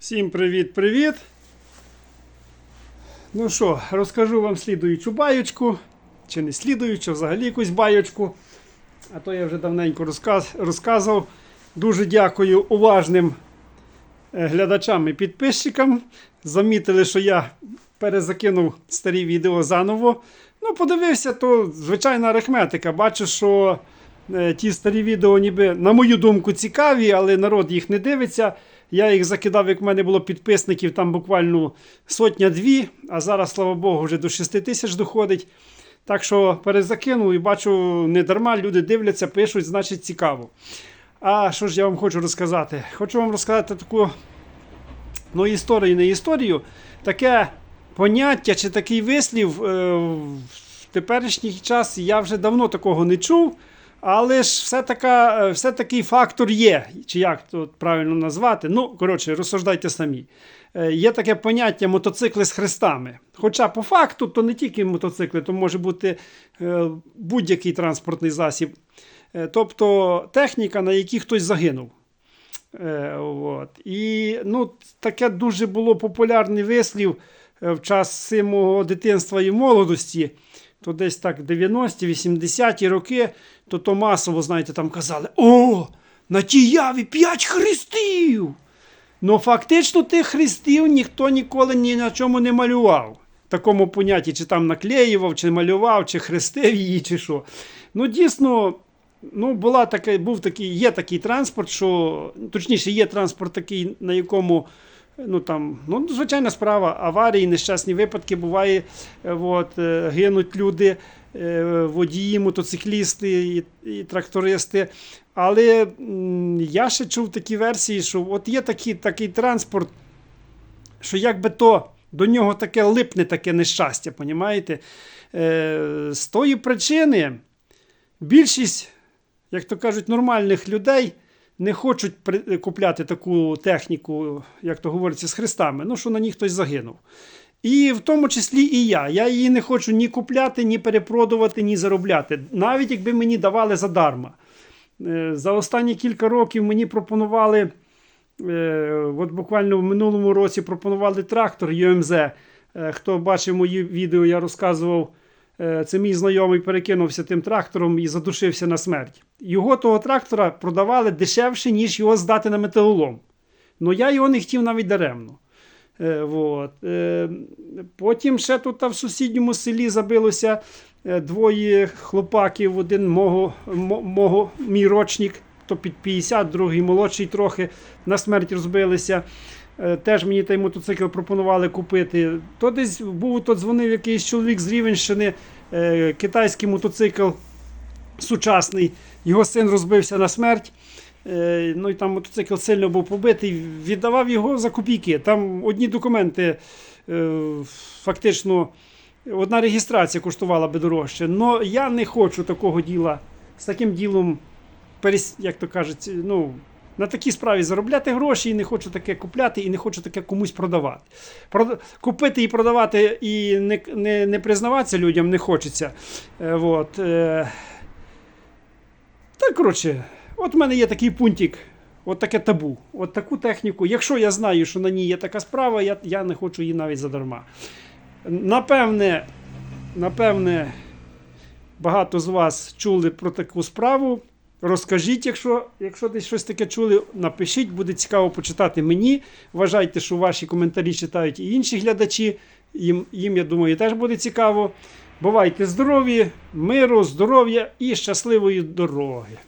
Всім привіт-привіт! Ну що, розкажу вам слідуючу баючку, чи не слідуючу, взагалі якусь баючку. А то я вже давненько розказ, розказував. Дуже дякую уважним е, глядачам і підписчикам. Замітили, що я перезакинув старі відео заново. Ну, подивився, то звичайна арифметика. Бачу, що е, ті старі відео, ніби, на мою думку, цікаві, але народ їх не дивиться. Я їх закидав, як в мене було підписників, там буквально сотня-дві, а зараз, слава Богу, вже до 6 тисяч доходить. Так що перезакинув і бачу, не дарма люди дивляться, пишуть, значить цікаво. А що ж я вам хочу розказати? Хочу вам розказати таку ну, історію, не історію, таке поняття чи такий вислів е, в теперішній час я вже давно такого не чув. Але ж все, така, е, все такий фактор є, чи як тут правильно назвати. Ну, коротше, розсуждайте самі. Е, Є таке поняття мотоцикли з хрестами. Хоча по факту то не тільки мотоцикли, то може бути е, будь-який транспортний засіб. Тобто техніка, на якій хтось загинув. От. І ну, таке дуже було популярний вислів в час мого дитинства і молодості. То десь так 90-ті, 80-ті роки, то то масово, знаєте, там казали: О, на тій яві 5 хрестів! Ну, фактично, тих хрестів ніхто ніколи ні на чому не малював. Такому понятті, чи там наклеював, чи малював, чи хрестив її, чи що. Ну, дійсно, ну, була така, був такий, є такий транспорт, що точніше, є транспорт такий, на якому. Ну там, ну звичайна справа, аварії, нещасні випадки буває. е, От, е, гинуть люди, е, водії, мотоциклісти і, і трактористи. Але я ще чув такі версії, що от є такий, такий транспорт, що якби то до нього таке липне таке нещастя, понімаєте? З тої причини більшість, як то кажуть, нормальних людей не хочуть купляти таку техніку, як то говориться, з хрестами, ну що на ній хтось загинув. І в тому числі і я. Я її не хочу ні купляти, ні перепродувати, ні заробляти. Навіть якби мені давали задарма. Е, За останні кілька років мені пропонували, е, от буквально в минулому році пропонували трактор ЮМЗ. Е, Хто бачив мої відео, я розказував. Е, Це мій знайомий перекинувся тим трактором і задушився на смерть. Його того трактора продавали дешевше, ніж його здати на металолом. Ну я його не хотів навіть даремно. Е, вот. е, потім ще тут в сусідньому селі забилося двоє хлопаків, один мого, мого, мій рочник, то під 50, другий молодший трохи, на смерть розбилися. Е, Теж мені той мотоцикл пропонували купити. То десь був, то дзвонив якийсь чоловік з Рівенщини, е, китайський мотоцикл сучасний. Його син розбився на смерть. Е, Ну і там мотоцикл сильно був побитий. Віддавав його за копійки. Там одні документи, фактично, одна реєстрація коштувала би дорожче. Але я не хочу такого діла з таким ділом, як то кажуть, ну. На такій справі заробляти гроші і не хочу таке купляти, і не хочу таке комусь продавати. Прода- Купити і продавати і не, не, не признаватися людям не хочеться. Е, вот. е. Та коротше, от в мене є такий пунктик, от таке табу. От таку техніку. Якщо я знаю, що на ній є така справа, я, я не хочу її навіть задарма. Напевне, напевне, багато з вас чули про таку справу. Розкажіть, якщо, якщо десь щось таке чули, напишіть, буде цікаво почитати мені. Вважайте, що ваші коментарі читають і інші глядачі. Їм, їм, я думаю, теж буде цікаво. Бувайте здорові, миру, здоров'я і щасливої дороги.